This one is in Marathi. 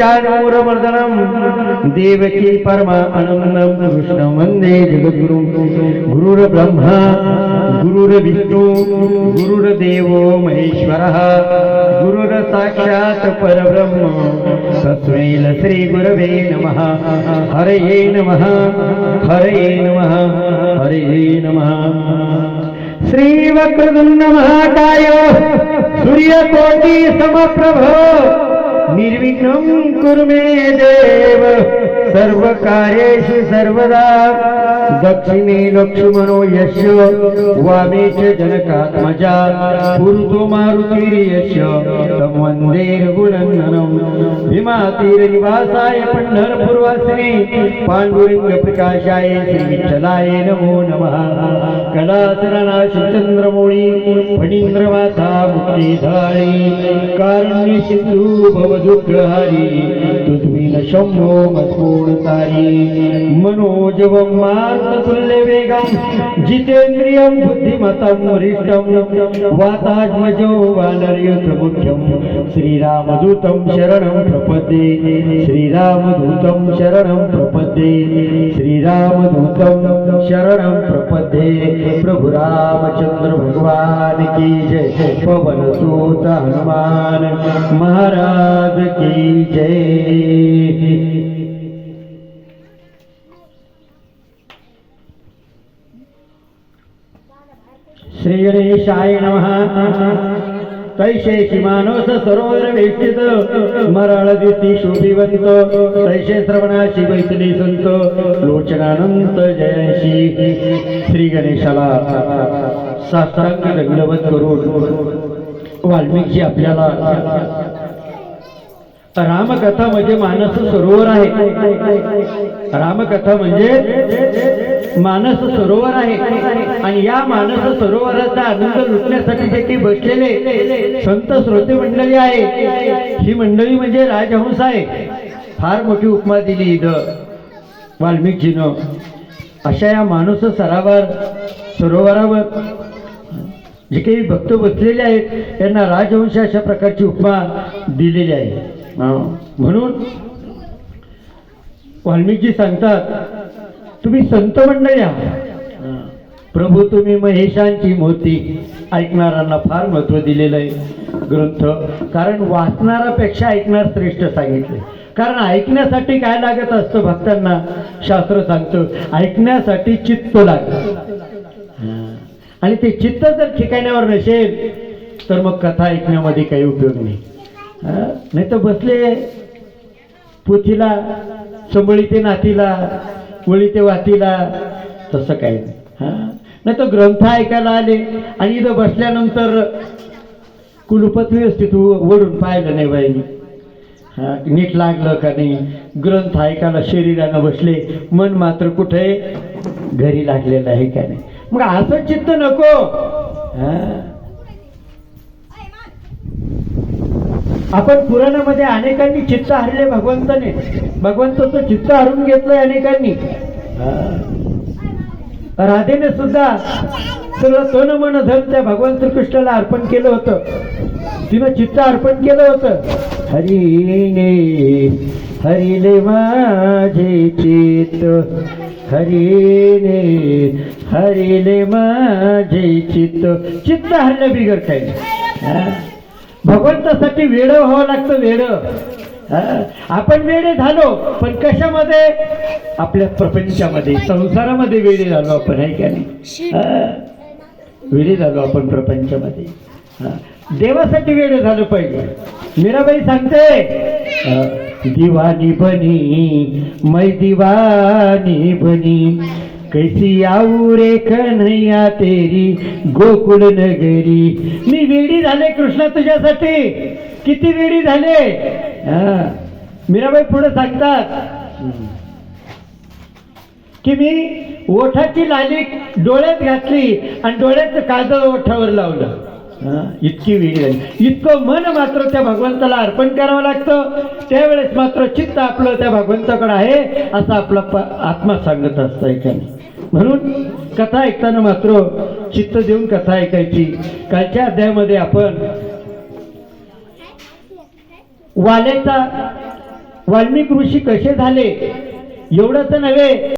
चारूरमर्दनम् देवकी परमानन्दं कृष्णं वन्दे जगद्गुरुं गुरुर्ब्रह्मा गुरुर्विष्णु गुरुर्देवो महेश्वरः गुरुर्साक्षात् परब्रह्म तस्मै श्रीगुरवे नमः हरये नमः हरये नमः हरये नमः श्रीवक्रतुण्ड महाकाय सूर्यकोटि समप्रभ निर्विघ्नं कुरु मे देव सर्व सर्वकार्येषु सर्वदा। दक्षिणे लक्ष्मणो यश वामे च जनकात्मजा। पुरुतो मारुतीर्यश तं वन्दे रघुनन्दनं भीमातीरनिवासाय पंढरपूर्वासिने पाण्डुरङ्ग प्रकाशाय श्रीविठ्ठलाय नमो नमः। कलासरणाशी चंद्रमौळी फणींद्रमाथा मुक्तीधारी। कारुण्य सिंधू भवदुग्रहारी तुझविन शंभो मत्पूर्ण तारी मनोजवं मार्ततुल्य वेगं जितेंद्रियं बुद्धिमतं वरिष्ठं वातात्मजो वानरयुत मुख्यं श्रीरामदूतं शरणं प्रपद्ये. श्रीरामदूतं शरणं प्रपद्ये. श्रीरामदूतं शरणं प्रपदे प्रभु रामचंद्र भगवान की जय पवन सूत हनुमान महाराज की जय. श्री गणेशाय नमः। तैशे मानस सरोवर वेष्टित मराळ दिसती शोभिवंत तैशे श्रवणाशी बैसली संत लोचनानंत जयशी श्री गणेशाला साष्टांग दंडवत करून वाल्मिकी आपल्याला रामकथा म्हणजे मानस सरोवर आहे. रामकथा म्हणजे मानस सरोवर आहे. आणि या मानस सरोवराचा आनंद लुटण्यासाठी जे काही बसलेले संत श्रोते मंडळी आहे. ही मंडळी म्हणजे राजहंस आहे. फार मोठी उपमा दिली इथं. वाल्मिकजीनं. अशा या माणूस सरावर सरोवरावर जे काही भक्त बसलेले आहेत त्यांना राजवंश अशा प्रकारची उपमा दिलेली आहे. म्हणून वाल्मिकजी सांगतात तुम्ही संत मंडळी आहात. प्रभू तुम्ही महेशांची मोती ऐकणाऱ्यांना फार महत्त्व दिलेलं आहे. ग्रंथ कारण वाचणारापेक्षा ऐकणार श्रेष्ठ सांगितले कारण ऐकण्यासाठी काय लागत असतं भक्तांना? शास्त्र सांगतं ऐकण्यासाठी चित्त लागतं. आणि ते चित्त जर ठिकाण्यावर नसेल तर मग कथा ऐकण्यामध्ये काही उपयोग नाही. नाही तर बसले पोथीला संबळी ते नातीला वळी ते वातीला तसं काही नाही. हां? नाही तर ग्रंथ ऐकायला आले आणि इथं बसल्यानंतर कुलूपच व्यवस्थित व- वळून पाहिलं नाही बाईनी. हा? नीट लागलं का नाही? ग्रंथ ऐकायला शरीरानं बसले. मन मात्र कुठे? घरी लागलेलं आहे का नाही? मग असं चित्त नको. हा. आपण पुराणामध्ये अनेकांनी चित्त हरले भगवंताने. भगवंताचं चित्त हरून घेतलंय अनेकांनी. राधेने सुद्धा तुला सोनं मन धन त्या भगवान श्रीकृष्णाला अर्पण केलं होतं. तिनं चित्त अर्पण केलं होतं. हरिने हरिले माझे चित्त. हरिने हरिले माझे चित्त. चित्त हरलं बिगर काही. भगवंतासाठी वेड व्हावं लागतं वेड. आपण वेडे झालो पण कशामध्ये? आपल्या प्रपंचामध्ये संसारामध्ये वेडे झालो आपण आहे का नाही. वेडे झालो आपण प्रपंचामध्ये. देवासाठी वेडे झालं पाहिजे. मीराबाई सांगते. दिवानी बनी मै दिवानी बनी. कैसी आऊ रे कन्हैया तेरी गोकुळ नगरी. मी वेडी झाले कृष्णा तुझ्यासाठी. किती वेडी झाले? मीराबाई पुढे सांगतात. की मी ओठाची लाली डोळ्यात घातली आणि डोळ्याचं काजळ ओठावर लावलं. इतकी वेळी झाली. इतकं मन मात्र त्या भगवंताला अर्पण करावं लागतं. त्यावेळेस मात्र चित्त आपलं त्या भगवंताकडे आहे असं आपला प- आत्मा सांगत असतं एकाने म्हणून कथा ऐकताना मात्र चित्त देऊन कथा ऐकायची. कालच्या अध्यायामध्ये आपण वाल्याचा वाल्मिक ऋषी कसे झाले? एवढंच नव्हे.